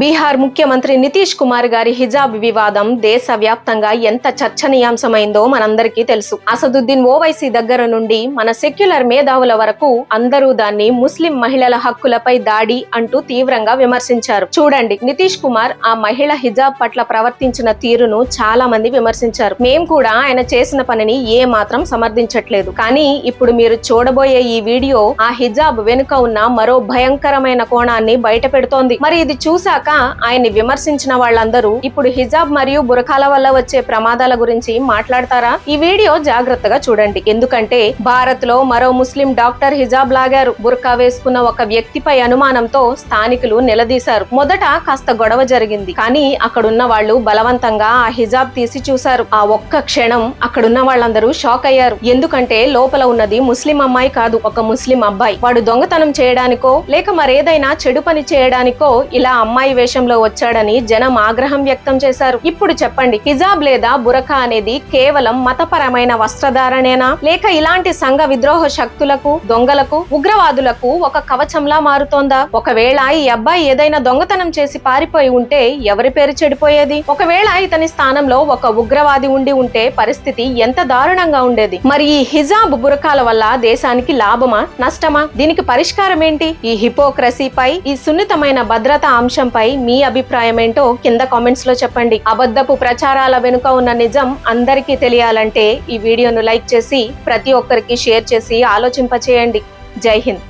బీహార్ ముఖ్యమంత్రి నితీష్ కుమార్ గారి హిజాబ్ వివాదం దేశవ్యాప్తంగా ఎంత చర్చనీయాంశమైందో మనందరికీ తెలుసు. అసదుద్దీన్ ఓవైసీ దగ్గర నుండి మన సెక్యులర్ మేధావుల వరకు అందరూ దాన్ని ముస్లిం మహిళల హక్కులపై దాడి అంటూ తీవ్రంగా విమర్శించారు. చూడండి నితీష్ కుమార్ ఆ మహిళ హిజాబ్ పట్ల ప్రవర్తించిన తీరును చాలా మంది విమర్శించారు. మేం కూడా ఆయన చేసిన పనిని ఏ మాత్రం సమర్థించట్లేదు. కానీ ఇప్పుడు మీరు చూడబోయే ఈ వీడియో ఆ హిజాబ్ వెనుక ఉన్న మరో భయంకరమైన కోణాన్ని బయట పెడుతోంది మరి ఇది చూశాక ఆయన్ని విమర్శించిన వాళ్ళందరూ ఇప్పుడు హిజాబ్ మరియు బురకాల వల్ల వచ్చే ప్రమాదాల గురించి మాట్లాడతారా? ఈ వీడియో జాగ్రత్తగా చూడండి. ఎందుకంటే భారత్లో మరో ముస్లిం డాక్టర్ హిజాబ్ లాగారు. బుర్కా వేసుకున్న ఒక వ్యక్తిపై అనుమానంతో స్థానికులు నిలదీశారు. మొదట కాస్త గొడవ జరిగింది. కానీ అక్కడున్న వాళ్ళు బలవంతంగా ఆ హిజాబ్ తీసి చూశారు. ఆ ఒక్క క్షణం అక్కడున్న వాళ్ళందరూ షాక్ అయ్యారు. ఎందుకంటే లోపల ఉన్నది ముస్లిం అమ్మాయి కాదు ఒక ముస్లిం అబ్బాయి. వాడు దొంగతనం చేయడానికో లేక మరేదైనా చెడు పని చేయడానికో ఇలా అమ్మాయి వేషంలో వచ్చాడని జనం ఆగ్రహం వ్యక్తం చేశారు. ఇప్పుడు చెప్పండి హిజాబ్ లేదా బురఖా అనేది కేవలం మతపరమైన వస్త్రధారణేనా? లేక ఇలాంటి సంఘ విద్రోహ శక్తులకు దొంగలకు ఉగ్రవాదులకు ఒక కవచంలా మారుతోందా? ఒకవేళ ఈ అబ్బాయి ఏదైనా దొంగతనం చేసి పారిపోయి ఉంటే ఎవరి పేరు చెడిపోయేది? ఒకవేళ ఇతని స్థానంలో ఒక ఉగ్రవాది ఉండి ఉంటే పరిస్థితి ఎంత దారుణంగా ఉండేది? మరి ఈ హిజాబ్ బురకాల వల్ల దేశానికి లాభమా? నష్టమా? దీనికి పరిష్కారం ఏంటి ఈ హిపోక్రసీపై ఈ సున్నితమైన భద్రతా అంశంపై మీ అభిప్రాయం ఏంటో కింద కామెంట్స్లో చెప్పండి. అబద్ధపు ప్రచారాల వెనుక ఉన్న నిజం అందరికీ తెలియాలంటే ఈ వీడియోను లైక్ చేసి ప్రతి ఒక్కరికి షేర్ చేసి ఆలోచింపచేయండి. జై హింద్.